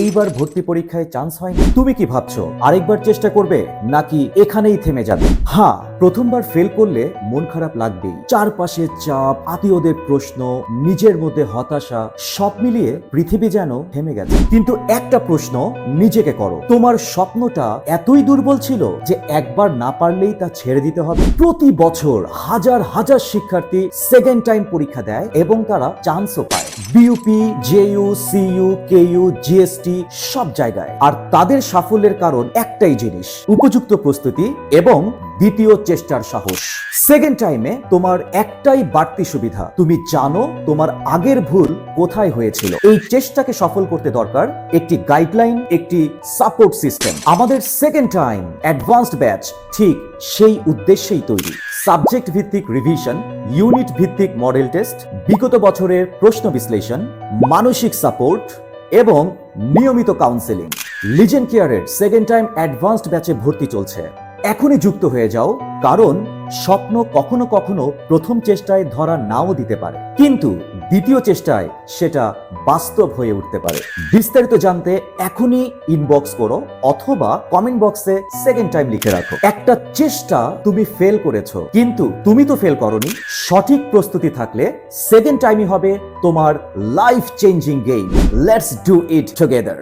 এইবার ভর্তি পরীক্ষায় চান্স হয়নি। তুমি কি ভাবছ? আরেকবার চেষ্টা করবে নাকি এখানেই থেমে যাবে? হ্যাঁ প্রথমবার ফেল করলে মন খারাপ লাগবেই। চারপাশে চাপ, আত্মীয়দের প্রশ্ন, নিজের মধ্যে হতাশা, সব মিলিয়ে পৃথিবী যেন থেমে গেছে। কিন্তু একটা প্রশ্ন নিজেকে করো। তোমার স্বপ্নটা এতই দুর্বল ছিল যে একবার না পারলেই তা ছেড়ে দিতে হবে। প্রতি বছর হাজার হাজার শিক্ষার্থী সেকেন্ড টাইম পরীক্ষা দেয় এবং তারা চান্সও পায়। BUP JU CU KU GST সব জায়গায়। আর তাদের সাফল্যের কারণ একটাই জিনিস, উপযুক্ত প্রস্তুতি এবং দ্বিতীয় চেষ্টার সাহস। সেকেন্ড টাইমে তোমার একটাই বাড়তি সুবিধা। তুমি জানো তোমার আগের ভুল কোথায় হয়েছিল। এই চেষ্টাকে সফল করতে দরকার একটি গাইডলাইন একটি সাপোর্ট সিস্টেম আমাদের সেকেন্ড টাইম অ্যাডভান্সড ব্যাচ ঠিক সেই উদ্দেশ্যেই তৈরি। সাবজেক্ট ভিত্তিক রিভিশন ইউনিট ভিত্তিক মডেল টেস্ট বিগত বছরের প্রশ্ন বিশ্লেষণ, মানসিক সাপোর্ট এবং নিয়মিত কাউন্সেলিং লিজেন্ড কেয়ারের সেকেন্ড টাইম অ্যাডভান্সড ব্যাচে ভর্তি চলছে। এখনই যুক্ত হয়ে যাও, কারণ স্বপ্ন কখনো কখনো প্রথম চেষ্টায় ধরা নাও দিতে পারে। কিন্তু দ্বিতীয় চেষ্টায় সেটা বাস্তব হয়ে উঠতে পারে। বিস্তারিত জানতে এখনই ইনবক্স করো অথবা কমেন্ট বক্সে সেকেন্ড টাইম লিখে রাখো। একটা চেষ্টা তুমি ফেল করেছ, কিন্তু তুমি তো ফেল করনি। সঠিক প্রস্তুতি থাকলে সেকেন্ড টাইমই হবে তোমার life changing game let's do it together